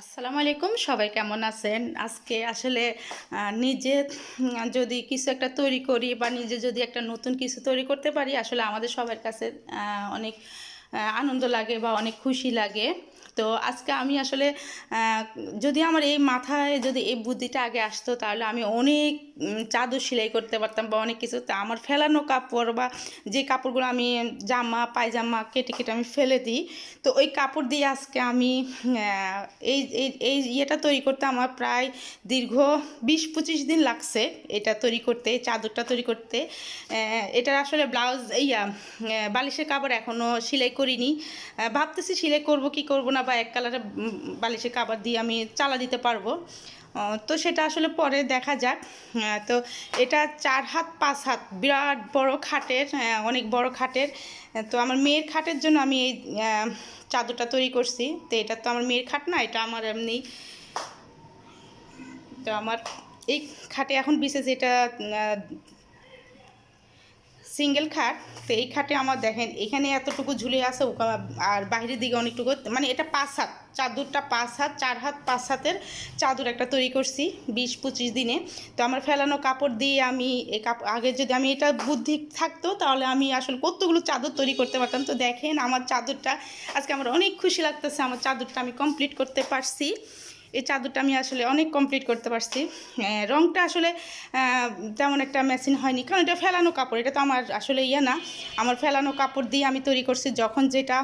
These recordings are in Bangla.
আসসালামু আলাইকুম, সবাই কেমন আছেন? আজকে আসলে নিজে যদি কিছু একটা তৈরি করি বা নিজে যদি একটা নতুন কিছু তৈরি করতে পারি, আসলে আমাদের সবার কাছে অনেক আনন্দ লাগে বা অনেক খুশি লাগে। তো আজকে আমি আসলে যদি আমার এই মাথায় যদি এই বুদ্ধিটা আগে আসতো, তাহলে আমি অনেক চাদর সেলাই করতে পারতাম বা অনেক কিছু। তা আমার ফেলানো কাপড় বা যে কাপড়গুলো আমি জামা, পায়জামা কেটে কেটে আমি ফেলে দিই। তো ওই কাপড় দিয়ে আজকে আমি এই এই ইয়েটা তৈরি করতে আমার প্রায় দীর্ঘ বিশ পঁচিশ দিন লাগছে এটা তৈরি করতে চাদরটা তৈরি করতে। এটার আসলে ব্লাউজ, ইয়া বালিশের কাপড় এখনও সেলাই করিনি। ভাবতেছি সেলাই করব, কি করব না বা এক কালারের বালিশের কাপড় দিয়ে আমি চালা দিতে পারব। তো সেটা আসলে পরে দেখা যাক। তো এটা চার হাত, পাঁচ হাত, বিরাট বড় খাটের অনেক বড় খাটের। তো আমার মেয়ের খাটের জন্য আমি এই চাদরটা তৈরি করছি। তো এটা তো আমার মেয়ের খাট না, এটা আমার এমনি, তো আমার এই খাটে এখন বিশেষ এটা সিঙ্গেল খাট, তো এই খাটে আমার দেখেন, এখানে এতটুকু ঝুলে আছে আর বাইরের দিকে অনেকটুকু মানে এটা পাঁচ হাত, চাদরটা পাঁচ হাত, চার হাত, পাঁচ হাতের চাদর একটা তৈরি করছি বিশ পঁচিশ দিনে। তো আমার ফেলানো কাপড় দিয়ে আমি এই আগে যদি আমি এটা বুদ্ধি থাকতো, তাহলে আমি আসলে কতগুলো চাদর তৈরি করতে পারতাম। তো দেখেন আমার চাদরটা, আজকে আমার অনেক খুশি লাগতেছে, আমার চাদরটা আমি কমপ্লিট করতে পারছি। এই চাদরটা আমি আসলে অনেক কমপ্লিট করতে পারছি। রংটা আসলে তেমন একটা মেশিন হয়নি। কারণ এটা ফেলানো কাপড়, এটা তো আমার আসলে ইয়ে না। আমার ফেলানো কাপড় দিয়ে আমি তৈরি করছি, যখন যেটা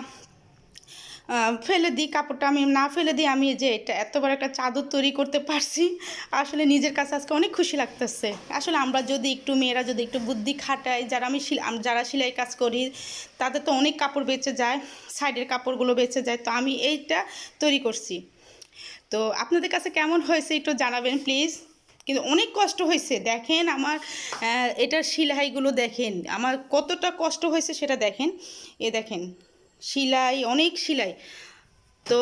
ফেলে দিই কাপড়টা, আমি না ফেলে দিই, আমি যে এটা এত বড় একটা চাদর তৈরি করতে পারছি, আসলে নিজের কাছে আজকে অনেক খুশি লাগতেছে। আসলে আমরা যদি একটু, মেয়েরা যদি একটু বুদ্ধি খাটাই যারা আমি যারা সেলাই কাজ করি, তাদের তো অনেক কাপড় বেঁচে যায় সাইডের কাপড়গুলো বেঁচে যায়, তো আমি এইটা তৈরি করছি। তো আপনাদের কাছে কেমন হয়েছে একটু জানাবেন প্লিজ কিন্তু অনেক কষ্ট হয়েছে। দেখেন আমার এটার সিলাইগুলো দেখেন। আমার কতটা কষ্ট হয়েছে সেটা দেখেন। এ দেখেন সিলাই অনেক সিলাই তো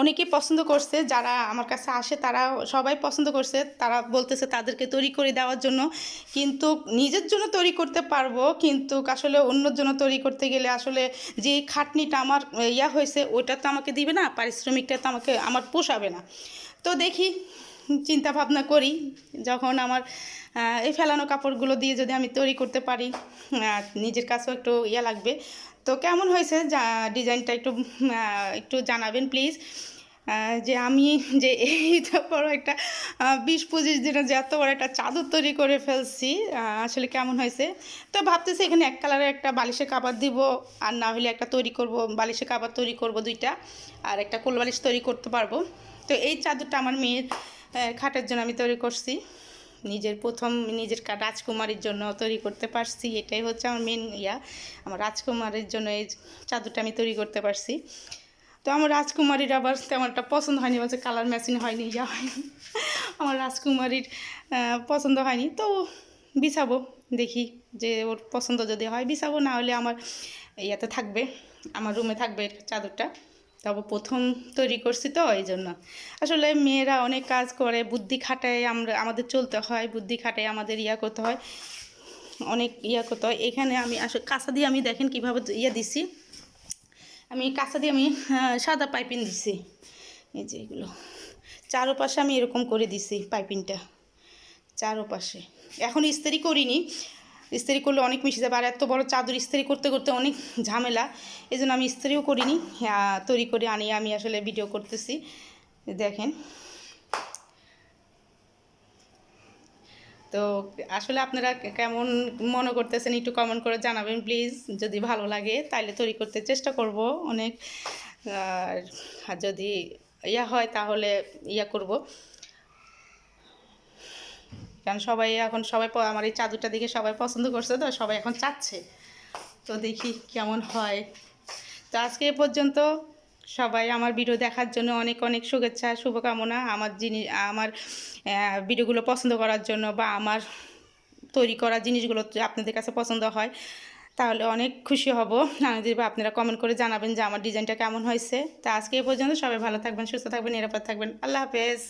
অনেকে পছন্দ করছে, যারা আমার কাছে আসে তারা সবাই পছন্দ করছে, তারা বলতেছে তাদেরকে তৈরি করে দেওয়ার জন্য। কিন্তু নিজের জন্য তৈরি করতে পারব, কিন্তু আসলে অন্যর জন্য তৈরি করতে গেলে আসলে যে খাটনিটা আমার ইয়া হয়েছে, ওইটা তো আমাকে দিবে না, পারিশ্রমিকটা তো আমাকে, আমার পোষাবে না। তো দেখি চিন্তা ভাবনা করি, যখন আমার এই ফেলানো কাপড়গুলো দিয়ে যদি আমি তৈরি করতে পারি নিজের কাছেও একটু ইয়া লাগবে। তো কেমন হয়েছে? ডিজাইনটা একটু একটু জানাবেন প্লিজ যে আমি যে এত বড় একটা বিশ পঁচিশ দিনে যে এত বড় একটা চাদর তৈরি করে ফেলছি আসলে কেমন হয়েছে? তো ভাবতেছি এখানে এক কালারের একটা বালিশের কাবার দিব, আর না হলে একটা তৈরি করব, বালিশের কাবার তৈরি করব দুইটা, আর একটা কোল বালিশ তৈরি করতে পারব। তো এই চাদরটা আমার মেয়ের খাটের জন্য আমি তৈরি করছি। নিজের প্রথম নিজের রাজকুমারীর জন্য তৈরি করতে পারছি। এটাই হচ্ছে আমার মেন ইয়া। আমার রাজকুমারীর জন্য এই চাদরটা আমি তৈরি করতে পারছি। তো আমার রাজকুমারীর আবার তেমন একটা পছন্দ হয়নি বলছে কালার ম্যাচিং হয়নি, ইয়া হয়নি। আমার রাজকুমারীর পছন্দ হয়নি। তো বিছাবো, দেখি যে ওর পছন্দ যদি হয় বিছাবো, না হলে আমার ইয়াতে থাকবে, আমার রুমে থাকবে চাদরটা। তবে প্রথম তৈরি করছি তো, এই জন্য। আসলে মেয়েরা অনেক কাজ করে, বুদ্ধি খাটায় আমরা, আমাদের চলতে হয়, বুদ্ধি খাটায় আমাদের ইয়া করতে হয়, অনেক ইয়া করতে হয়। এখানে আমি আসলে কাঁচা দিয়ে আমি দেখেন কীভাবে ইয়ে দিছি। আমি কাঁচা দিয়ে আমি সাদা পাইপিং দিছি। এই যে এগুলো। চারোপাশে আমি এরকম করে দিছি পাইপিংটা। চারোপাশে। এখন ইস্ত্রি করিনি। ইস্ত্রি করলে অনেক মিশে যাবে। আর এত বড় চাদর ইস্ত্রি করতে করতে অনেক ঝামেলা। এই জন্য আমি ইস্ত্রিও করিনি তৈরি করে আনি, আমি আসলে ভিডিও করতেছি। দেখেন। তো আসলে আপনারা কেমন মনে করতেছেন একটু কমেন্ট করে জানাবেন প্লিজ যদি ভালো লাগে তাহলে তৈরি করতে চেষ্টা করব অনেক। আর যদি ইয়া হয়, তাহলে ইয়া করব। কারণ সবাই এখন সবাই আমার এই চাদরটা দেখে সবাই পছন্দ করছে তো সবাই এখন চাচ্ছে। তো দেখি কেমন হয়। তো আজকে এ পর্যন্ত সবাই আমার ভিডিও দেখার জন্য অনেক অনেক শুভেচ্ছা, শুভকামনা। আমার জিনিস আমার ভিডিওগুলো পছন্দ করার জন্য বা আমার তৈরি করা জিনিসগুলো আপনাদের কাছে পছন্দ হয়, তাহলে অনেক খুশি হব। আনন্দ বা আপনারা কমেন্ট করে জানাবেন যে আমার ডিজাইনটা কেমন হয়েছে। তা আজকে এ পর্যন্ত সবাই ভালো থাকবেন, সুস্থ থাকবেন, নিরাপদ থাকবেন। আল্লাহ হাফেজ।